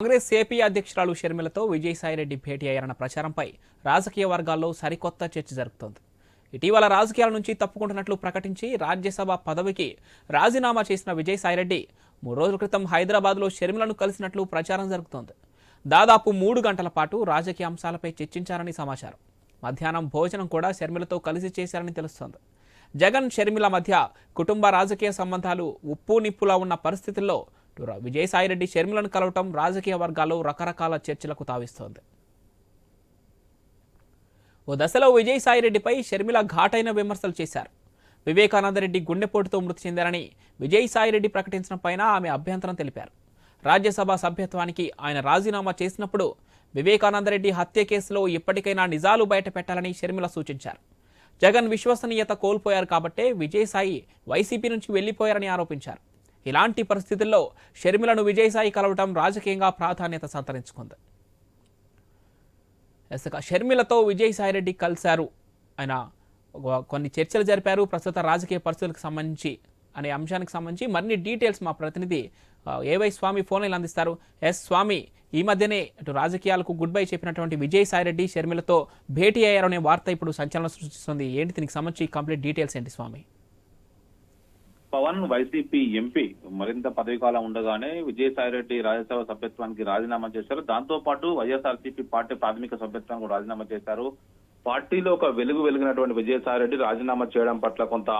Congress AP అధ్యక్షురాలు షర్మిలతో విజయసాయిరెడ్డి భేటీ అయ్యారన్న ప్రచారంపై రాజకీయ వర్గాల్లో సరికొత్త చర్చ జరుగుతోంది ఇటీవల రాజకీయాల నుంచి తప్పుకుంటున్నట్లు ప్రకటించి రాజ్యసభ పదవికి రాజీనామా చేసిన విజయసాయిరెడ్డి మూడు రోజుల క్రితం హైదరాబాద్లో షర్మిలను కలిసినట్లు ప్రచారం జరుగుతోంది దాదాపు మూడు గంటల పాటు రాజకీయ అంశాలపై చర్చించారని సమాచారం. మధ్యాహ్నం భోజనం కూడా షర్మిలతో కలిసి చేశారని తెలుస్తోంది. జగన్ షర్మిల మధ్య కుటుంబ రాజకీయ సంబంధాలు ఉప్పు నిప్పులా ఉన్న పరిస్థితుల్లో విజయసాయిరెడ్డి షర్మిలను కలవటం రాజకీయ వర్గాల్లో రకరకాల చర్చలకు తావిస్తోంది. ఓ దశలో విజయసాయిరెడ్డిపై షర్మిల ఘాటైన విమర్శలు చేశారు. వివేకానందరెడ్డి గుండెపోటుతో మృతి చెందారని విజయసాయిరెడ్డి ప్రకటించిన పైన ఆమె అభ్యంతరం తెలిపారు. రాజ్యసభ సభ్యత్వానికి ఆయన రాజీనామా చేసినప్పుడు వివేకానందరెడ్డి హత్య కేసులో ఇప్పటికైనా నిజాలు బయట పెట్టాలని షర్మిల సూచించారు. జగన్ విశ్వసనీయత కోల్పోయారు కాబట్టే విజయసాయి వైసీపీ నుంచి వెళ్ళిపోయారని ఆరోపించారు. ఇలాంటి పరిస్థితుల్లో షర్మిలను విజయసాయి కలవటం రాజకీయంగా ప్రాధాన్యత సంతరించుకుంది. ఇసుక షర్మిలతో విజయసాయిరెడ్డి కలిశారు. ఆయన కొన్ని చర్చలు జరిపారు. ప్రస్తుత రాజకీయ పరిస్థితులకు సంబంధించి అనే అంశానికి సంబంధించి మరిన్ని డీటెయిల్స్ మా ప్రతినిధి ఏవై స్వామి ఫోన్ అందిస్తారు. ఎస్ స్వామి ఈ మధ్యనే అటు రాజకీయాలకు గుడ్ బై చెప్పినటువంటి విజయసాయిరెడ్డి షర్మిలతో భేటీ అయ్యారనే వార్త ఇప్పుడు సంచలనం సృష్టిస్తుంది. ఏంటి దీనికి సంబంధించి కంప్లీట్ డీటెయిల్స్ ఏంటి స్వామి? పవన్ వైసీపీ ఎంపీ మరింత పదవి కాలం ఉండగానే విజయసాయిరెడ్డి రాజ్యసభ సభ్యత్వానికి రాజీనామా చేశారు. దాంతో పాటు వైఎస్ఆర్సీపీ పార్టీ ప్రాథమిక సభ్యత్వానికి రాజీనామా చేశారు. పార్టీలో ఒక వెలుగు వెలిగినటువంటి విజయసాయిరెడ్డి రాజీనామా చేయడం పట్ల కొంత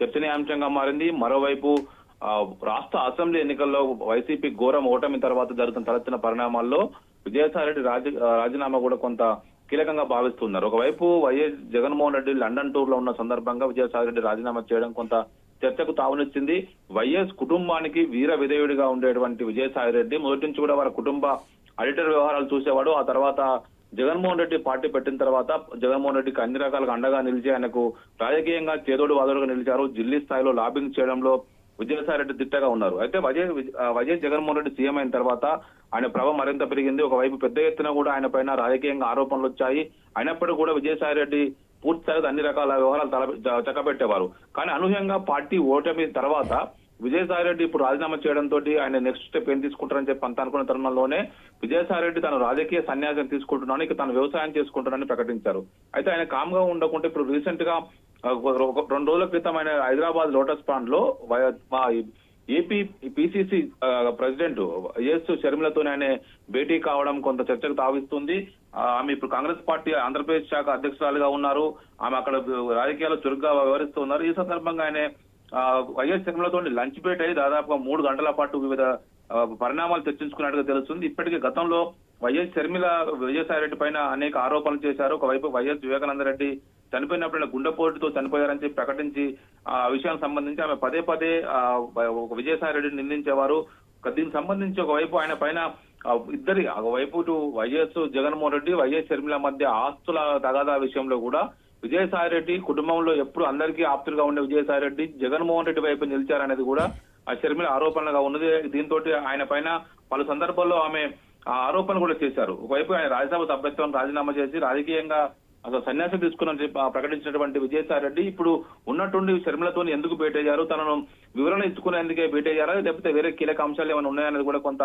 చర్చనీయాంశంగా మారింది. మరోవైపు రాష్ట్ర అసెంబ్లీ ఎన్నికల్లో వైసీపీ ఘోరం ఓటమి తర్వాత జరుగుతున్న తలెత్తిన పరిణామాల్లో విజయసాయిరెడ్డి రాజీ రాజీనామా కూడా కొంత కీలకంగా భావిస్తున్నారు. ఒకవైపు వైఎస్ జగన్మోహన్ రెడ్డి లండన్ టూర్లో ఉన్న సందర్భంగా విజయసాయిరెడ్డి రాజీనామా చేయడం కొంత చర్చకు తావునిచ్చింది. వైఎస్ కుటుంబానికి వీర విధేయుడిగా ఉండేటువంటి విజయసాయిరెడ్డి మొదటి నుంచి కూడా వారి కుటుంబ ఆడిటర్ వ్యవహారాలు చూసేవాడు. ఆ తర్వాత జగన్మోహన్ రెడ్డి పార్టీ పెట్టిన తర్వాత జగన్మోహన్ రెడ్డికి అన్ని రకాలుగా అండగా నిలిచి ఆయనకు రాజకీయంగా చేదోడు వాదోడుగా నిలిచారు. ఢిల్లీ స్థాయిలో లాబింగ్ చేయడంలో విజయసాయిరెడ్డి దిట్టగా ఉన్నారు. అయితే YS YS Jaganmohan Reddy CM అయిన తర్వాత ఆయన ప్రభావం మరింత పెరిగింది. ఒకవైపు పెద్ద ఎత్తున కూడా ఆయన పైన రాజకీయంగా ఆరోపణలు వచ్చాయి. అయినప్పటికీ కూడా విజయసాయిరెడ్డి పూర్తి స్థాయిలో అన్ని రకాల వ్యవహారాలు తల చక్కబెట్టేవారు. కానీ అనూహ్యంగా పార్టీ ఓటమి తర్వాత విజయసాయిరెడ్డి ఇప్పుడు రాజీనామా చేయడంతో ఆయన నెక్స్ట్ స్టెప్ ఏం తీసుకుంటారని చెప్పి అంత అనుకున్న తరుణంలోనే విజయసాయిరెడ్డి తను రాజకీయ సన్యాసం తీసుకుంటున్నాను ఇక తను వ్యవసాయం చేసుకుంటున్నానని ప్రకటించారు. అయితే ఆయన కామ్గా ఉండకుంటే ఇప్పుడు రీసెంట్గా ఒక- రెండు రోజుల క్రితం ఆయన హైదరాబాద్ లోటస్ పాండ్లో మా ఏపీ పిసిసి ప్రెసిడెంట్ ఎస్ షర్మిలతో ఆయన భేటీ కావడం కొంత చర్చకు తావిస్తుంది. ఆ, ఆమె ఇప్పుడు కాంగ్రెస్ పార్టీ ఆంధ్రప్రదేశ్ శాఖ అధ్యక్షురాలుగా ఉన్నారు. ఆమె అక్కడ రాజకీయాలు చురుగ్గా వ్యవహరిస్తున్నారు ఈ సందర్భంగా ఆయన ఆ, వైఎస్ షర్మిలతో లంచ్ భేటీ అయి దాదాపుగా మూడు గంటల పాటు వివిధ పరిణామాలు చర్చించుకున్నట్టుగా తెలుస్తుంది. ఇప్పటికే గతంలో వైఎస్ షర్మిల విజయసాయిరెడ్డి పైన అనేక ఆరోపణలు చేశారు. ఒకవైపు వైఎస్ వివేకానంద రెడ్డి చనిపోయినప్పుడు గుండెపోటుతో చనిపోయారని చెప్పి ప్రకటించి ఆ విషయానికి సంబంధించి ఆమె పదే పదే ఆ, ఒక విజయసాయి రెడ్డిని నిందించేవారు దీనికి సంబంధించి ఒకవైపు ఆయన పైన ఇద్దరి ఒకవైపు ఇటు వైఎస్ జగన్మోహన్ రెడ్డి వైఎస్ షర్మిల మధ్య ఆస్తుల తగాదా విషయంలో కూడా విజయసాయి రెడ్డి కుటుంబంలో ఎప్పుడు అందరికీ ఆప్తులుగా ఉండే విజయసాయి రెడ్డి జగన్మోహన్ రెడ్డి వైపు నిలిచారనేది కూడా ఆ షర్మిల ఆరోపణలుగా ఉన్నది. దీంతో ఆయన పైన పలు సందర్భాల్లో ఆమె ఆ ఆరోపణలు కూడా చేశారు. ఒకవైపు ఆయన రాజ్యసభ సభ్యత్వం రాజీనామా చేసి రాజకీయంగా అసలు సన్యాసం చెప్పి ప్రకటించినటువంటి విజయసాయి రెడ్డి ఇప్పుడు ఉన్నటువంటి శర్మిలతో ఎందుకు భేటయ్యారు తనను వివరణ ఇచ్చుకునేందుకే భేటయ్యారా లేకపోతే వేరే కీలక అంశాలు ఏమైనా ఉన్నాయనేది కూడా కొంత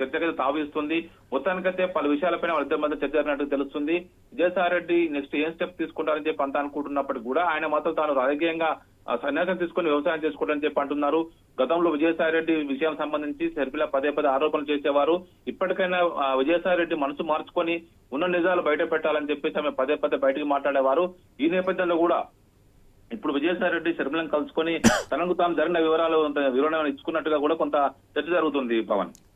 చర్చకైతే తావిస్తుంది. మొత్తానికైతే పలు విషయాలపైన వాళ్ళిద్దరి మధ్య చర్చ జరిగినట్టు తెలుస్తుంది. విజయసాయి రెడ్డి నెక్స్ట్ ఏం స్టెప్ తీసుకుంటారని చెప్పి అంతా అనుకుంటున్నప్పటికీ కూడా ఆయన మాత్రం తాను రాజకీయంగా సన్యాసం తీసుకుని వ్యవసాయం చేసుకోవడం చెప్పి అంటున్నారు. గతంలో విజయసాయి రెడ్డి విషయం సంబంధించి షర్మిల పదే పదే ఆరోపణలు చేసేవారు. ఇప్పటికైనా విజయసాయిరెడ్డి విజయసాయి రెడ్డి మనసు మార్చుకొని ఉన్న నిజాలు బయట పెట్టాలని చెప్పేసి ఆమె పదే పదే బయటకు మాట్లాడేవారు. ఈ నేపథ్యంలో కూడా ఇప్పుడు విజయసాయి రెడ్డి కలుసుకొని తనకు తాను జరిగిన వివరాలు వివరణ ఇచ్చుకున్నట్టుగా కూడా కొంత చర్చ జరుగుతుంది పవన్.